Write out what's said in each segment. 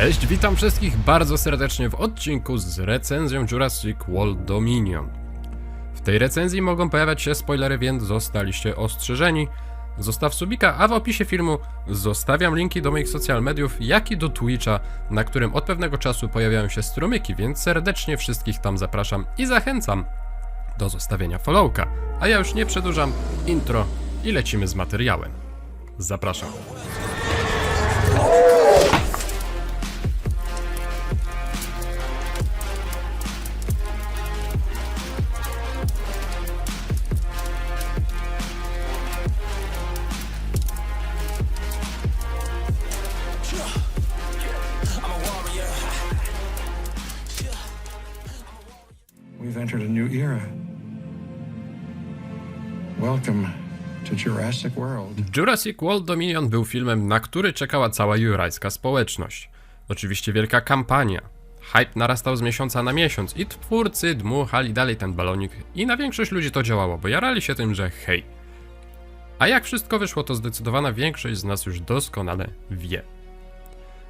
Cześć, witam wszystkich bardzo serdecznie w odcinku z recenzją Jurassic World Dominion. W tej recenzji mogą pojawiać się spoilery, więc zostaliście ostrzeżeni. Zostaw subika, a w opisie filmu zostawiam linki do moich social mediów, jak i do Twitcha, na którym od pewnego czasu pojawiają się strumyki, więc serdecznie wszystkich tam zapraszam i zachęcam do zostawienia followka. A ja już nie przedłużam, intro i lecimy z materiałem. Zapraszam. Jurassic World. Jurassic World Dominion był filmem, na który czekała cała jurajska społeczność. Oczywiście wielka kampania. Hype narastał z miesiąca na miesiąc i twórcy dmuchali dalej ten balonik i na większość ludzi to działało, bo jarali się tym, że hej. A jak wszystko wyszło, to zdecydowana większość z nas już doskonale wie.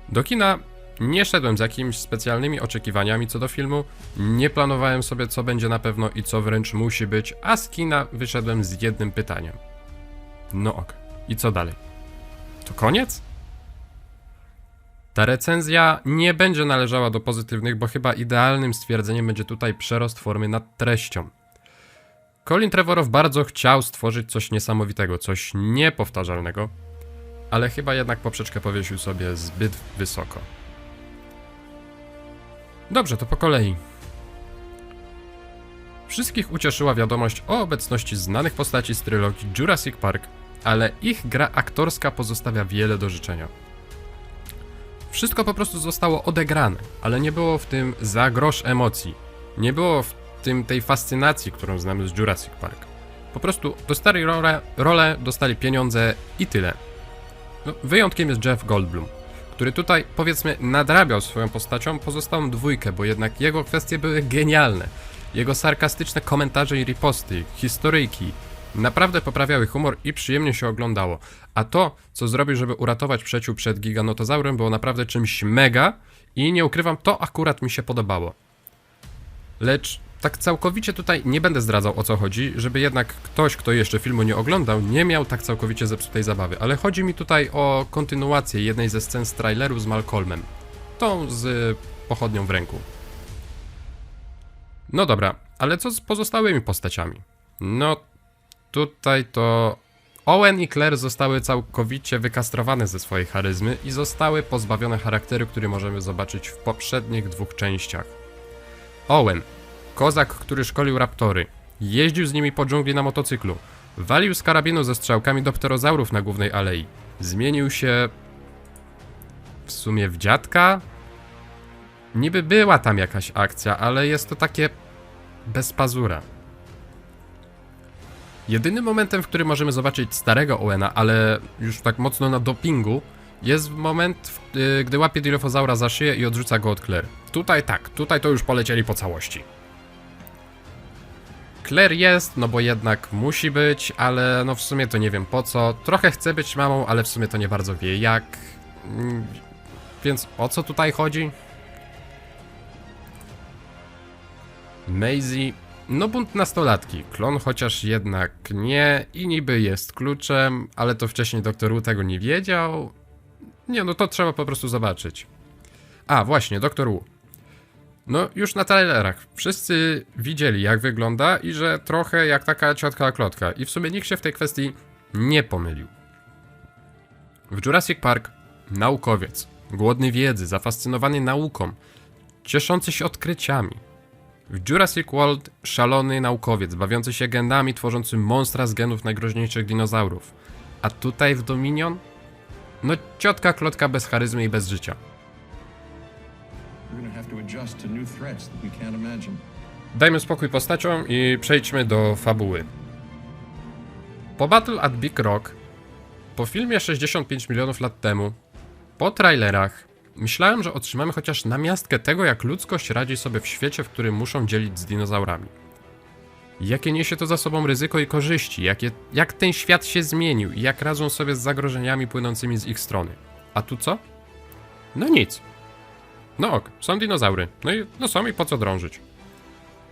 Do kina nie szedłem z jakimiś specjalnymi oczekiwaniami co do filmu, nie planowałem sobie co będzie na pewno i co wręcz musi być, a z kina wyszedłem z jednym pytaniem. No ok. I co dalej? To koniec? Ta recenzja nie będzie należała do pozytywnych, bo chyba idealnym stwierdzeniem będzie tutaj przerost formy nad treścią. Colin Trevorow bardzo chciał stworzyć coś niesamowitego, coś niepowtarzalnego, ale chyba jednak poprzeczkę powiesił sobie zbyt wysoko. Dobrze, to po kolei. Wszystkich ucieszyła wiadomość o obecności znanych postaci z trylogii Jurassic Park, ale ich gra aktorska pozostawia wiele do życzenia. Wszystko po prostu zostało odegrane, ale nie było w tym za grosz emocji. Nie było w tym tej fascynacji, którą znamy z Jurassic Park. Po prostu dostali rolę, rolę dostali pieniądze i tyle. No, wyjątkiem jest Jeff Goldblum, który tutaj powiedzmy nadrabiał swoją postacią pozostałą dwójkę, bo jednak jego kwestie były genialne. Jego sarkastyczne komentarze i riposty, historyjki, naprawdę poprawiały humor i przyjemnie się oglądało. A to, co zrobił, żeby uratować przyjaciół przed giganotozaurem, było naprawdę czymś mega i nie ukrywam, to akurat mi się podobało. Lecz tak całkowicie tutaj nie będę zdradzał o co chodzi, żeby jednak ktoś, kto jeszcze filmu nie oglądał, nie miał tak całkowicie zepsutej zabawy. Ale chodzi mi tutaj o kontynuację jednej ze scen z traileru z Malcolmem. Tą z pochodnią w ręku. No dobra, ale co z pozostałymi postaciami? No tutaj to Owen i Claire zostały całkowicie wykastrowane ze swojej charyzmy i zostały pozbawione charakteru, który możemy zobaczyć w poprzednich dwóch częściach. Owen, kozak, który szkolił raptory, jeździł z nimi po dżungli na motocyklu, walił z karabinu ze strzałkami do pterozaurów na głównej alei, zmienił się w sumie w dziadka? Niby była tam jakaś akcja, ale jest to takie bez pazura. Jedynym momentem, w którym możemy zobaczyć starego Owena, ale już tak mocno na dopingu, jest moment, y, gdy łapie Dilophosaura za szyję i odrzuca go od Claire. Tutaj tak, tutaj to już polecieli po całości. Claire jest, no bo jednak musi być, ale no w sumie to nie wiem po co. Trochę chce być mamą, ale w sumie to nie bardzo wie jak. Mm, Więc o co tutaj chodzi? Maisie, no bunt nastolatki, klon chociaż jednak nie i niby jest kluczem, ale to wcześniej doktor Wu tego nie wiedział. Nie, no to trzeba po prostu zobaczyć. A, właśnie, doktor Wu. No, już na trailerach wszyscy widzieli, jak wygląda i że trochę jak taka ciotka klotka. I w sumie nikt się w tej kwestii nie pomylił. W Jurassic Park naukowiec, głodny wiedzy, zafascynowany nauką, cieszący się odkryciami. W Jurassic World szalony naukowiec, bawiący się genami, tworzący monstra z genów najgroźniejszych dinozaurów. A tutaj w Dominion? No ciotka klotka bez charyzmy i bez życia. Dajmy spokój postaciom i przejdźmy do fabuły. Po Battle at Big Rock, po filmie 65 milionów lat temu, po trailerach, myślałem, że otrzymamy chociaż namiastkę tego, jak ludzkość radzi sobie w świecie, w którym muszą dzielić z dinozaurami. Jakie niesie to za sobą ryzyko i korzyści, jak ten świat się zmienił i jak radzą sobie z zagrożeniami płynącymi z ich strony. A tu co? No nic. No ok, są dinozaury. No i no są i po co drążyć?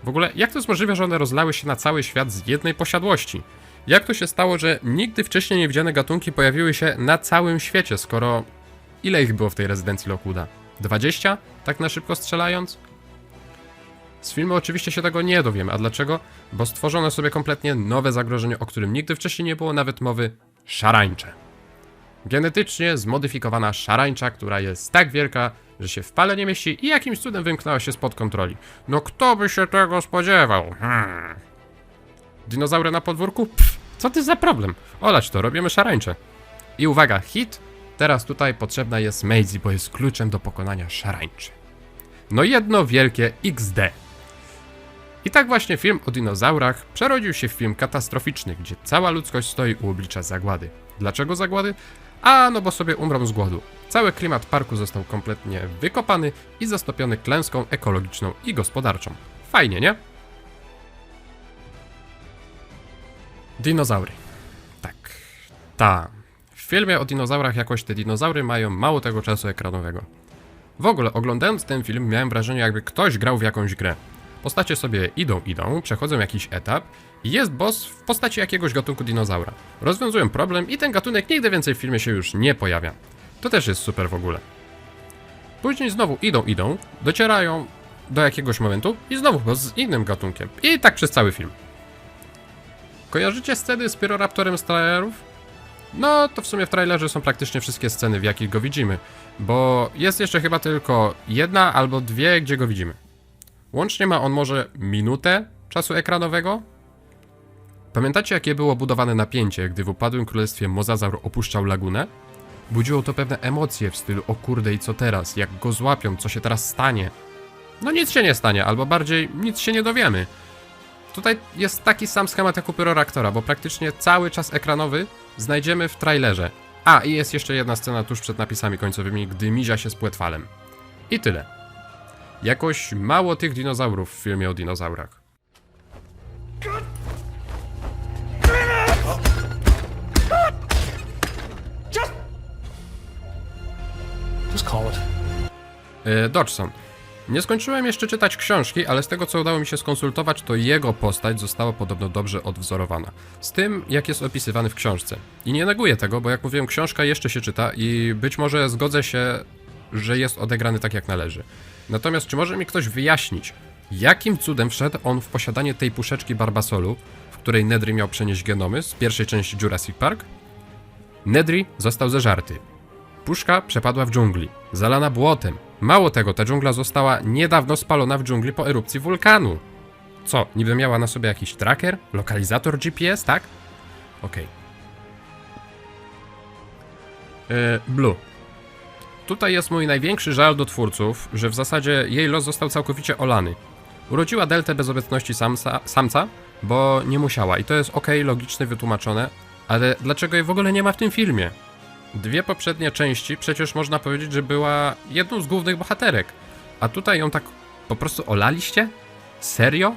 W ogóle, jak to jest możliwe, że one rozlały się na cały świat z jednej posiadłości? Jak to się stało, że nigdy wcześniej niewidziane gatunki pojawiły się na całym świecie, skoro... Ile ich było w tej rezydencji Lockwooda? 20? Tak na szybko strzelając? Z filmu oczywiście się tego nie dowiemy, a dlaczego? Bo stworzono sobie kompletnie nowe zagrożenie, o którym nigdy wcześniej nie było nawet mowy szarańcze. Genetycznie zmodyfikowana szarańcza, która jest tak wielka, że się w pale nie mieści i jakimś cudem wymknęła się spod kontroli. No kto by się tego spodziewał? Hmm. Dinozaury na podwórku? Pff, co ty za problem? Olać to, robimy szarańcze. I uwaga, hit. Teraz tutaj potrzebna jest Maisie, bo jest kluczem do pokonania szarańczy. No jedno wielkie XD. I tak właśnie film o dinozaurach przerodził się w film katastroficzny, gdzie cała ludzkość stoi u oblicza zagłady. Dlaczego zagłady? A no bo sobie umrą z głodu. Cały klimat parku został kompletnie wykopany i zastopiony klęską ekologiczną i gospodarczą. Fajnie, nie? Dinozaury. Tak. Ta. Filmie o dinozaurach jakoś te dinozaury mają mało tego czasu ekranowego. W ogóle oglądając ten film miałem wrażenie jakby ktoś grał w jakąś grę. Postacie sobie idą, idą, przechodzą jakiś etap i jest boss w postaci jakiegoś gatunku dinozaura. Rozwiązują problem i ten gatunek nigdy więcej w filmie się już nie pojawia. To też jest super w ogóle. Później znowu idą, idą, docierają do jakiegoś momentu i znowu boss z innym gatunkiem. I tak przez cały film. Kojarzycie sceny z Pyroraptorem z trailerów? No, to w sumie w trailerze są praktycznie wszystkie sceny, w jakich go widzimy. Bo jest jeszcze chyba tylko jedna albo dwie, gdzie go widzimy. Łącznie ma on może minutę czasu ekranowego. Pamiętacie, jakie było budowane napięcie, gdy w upadłym królestwie mozazaur opuszczał lagunę? Budziło to pewne emocje w stylu o kurde i co teraz, jak go złapią, co się teraz stanie? No nic się nie stanie, albo bardziej nic się nie dowiemy. Tutaj jest taki sam schemat jak u Pyroraktora, bo praktycznie cały czas ekranowy znajdziemy w trailerze. A, i jest jeszcze jedna scena tuż przed napisami końcowymi, gdy mizia się z płetwalem. I tyle. Jakoś mało tych dinozaurów w filmie o dinozaurach. Just call it. E, Dodgson. Nie skończyłem jeszcze czytać książki, ale z tego co udało mi się skonsultować, to jego postać została podobno dobrze odwzorowana. Z tym, jak jest opisywany w książce. I nie neguję tego, bo jak mówiłem, książka jeszcze się czyta i być może zgodzę się, że jest odegrany tak jak należy. Natomiast czy może mi ktoś wyjaśnić, jakim cudem wszedł on w posiadanie tej puszeczki Barbasolu, w której Nedry miał przenieść genomy z pierwszej części Jurassic Park? Nedry został zeżarty. Puszka przepadła w dżungli, zalana błotem. Mało tego, ta dżungla została niedawno spalona w dżungli po erupcji wulkanu. Co, niby miała na sobie jakiś tracker? Lokalizator GPS, tak? Okej. E, Blue. Tutaj jest mój największy żal do twórców, że w zasadzie jej los został całkowicie olany. Urodziła deltę bez obecności samca, samca, bo nie musiała i to jest ok, logiczne, wytłumaczone, ale dlaczego jej w ogóle nie ma w tym filmie? Dwie poprzednie części przecież można powiedzieć, że była jedną z głównych bohaterek. A tutaj ją tak po prostu olaliście? Serio?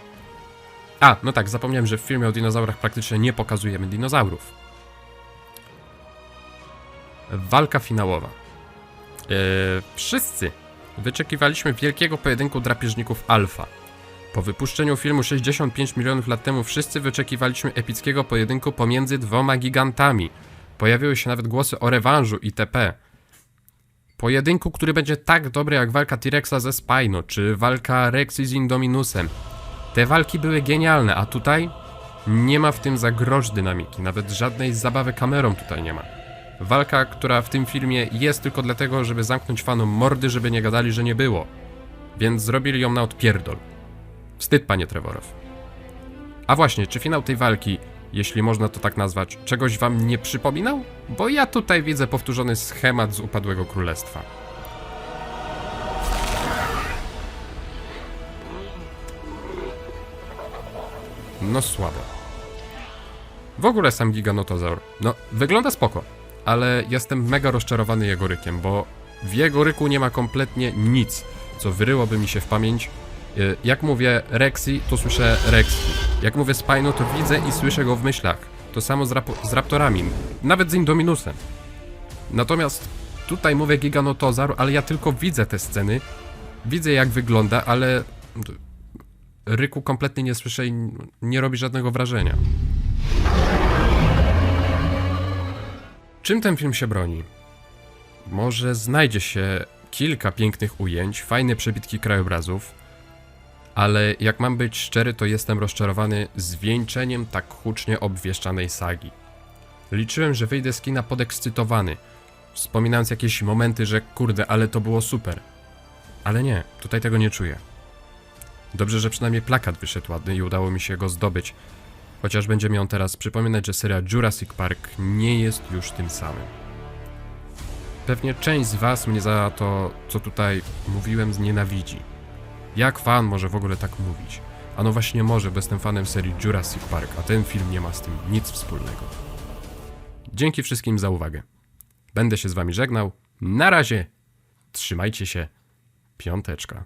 A, no tak, zapomniałem, że w filmie o dinozaurach praktycznie nie pokazujemy dinozaurów. Walka finałowa. Eee, wszyscy wyczekiwaliśmy wielkiego pojedynku drapieżników Alfa. Po wypuszczeniu filmu 65 milionów lat temu wszyscy wyczekiwaliśmy epickiego pojedynku pomiędzy dwoma gigantami. Pojawiły się nawet głosy o rewanżu itp. Pojedynku, który będzie tak dobry jak walka T-Rexa ze Spino, czy walka Rexy z Indominusem. Te walki były genialne, a tutaj nie ma w tym za grosz dynamiki, nawet żadnej zabawy kamerą tutaj nie ma. Walka, która w tym filmie jest tylko dlatego, żeby zamknąć fanom mordy, żeby nie gadali, że nie było. Więc zrobili ją na odpierdol. Wstyd, panie Trevorow. A właśnie, czy finał tej walki, jeśli można to tak nazwać, czegoś wam nie przypominał? Bo ja tutaj widzę powtórzony schemat z upadłego królestwa. No słabo. W ogóle sam Giganotozaur. No, wygląda spoko, ale jestem mega rozczarowany jego rykiem, bo w jego ryku nie ma kompletnie nic, co wyryłoby mi się w pamięć. Y, Jak mówię Rexy, to słyszę Rexy. Jak mówię Spino, to widzę i słyszę go w myślach. To samo z, rap- z Raptorami, nawet z Indominusem. Natomiast tutaj mówię Giganotozaur, ale ja tylko widzę te sceny Widzę jak wygląda, ale Ryku kompletnie nie słyszę i nie robi żadnego wrażenia. Czym ten film się broni? Może znajdzie się kilka pięknych ujęć, fajne przebitki krajobrazów, ale jak mam być szczery, to jestem rozczarowany zwieńczeniem tak hucznie obwieszczanej sagi. Liczyłem, że wyjdę z kina podekscytowany, wspominając jakieś momenty, że kurde, ale to było super. Ale nie, tutaj tego nie czuję. Dobrze, że przynajmniej plakat wyszedł ładny i udało mi się go zdobyć. Chociaż będzie mi on teraz przypominać, że seria Jurassic Park nie jest już tym samym. Pewnie część z Was mnie za to, co tutaj mówiłem, znienawidzi. Jak fan może w ogóle tak mówić? A no właśnie może, bo jestem fanem serii Jurassic Park, a ten film nie ma z tym nic wspólnego. Dzięki wszystkim za uwagę. Będę się z Wami żegnał. Na razie. Trzymajcie się. Piąteczka.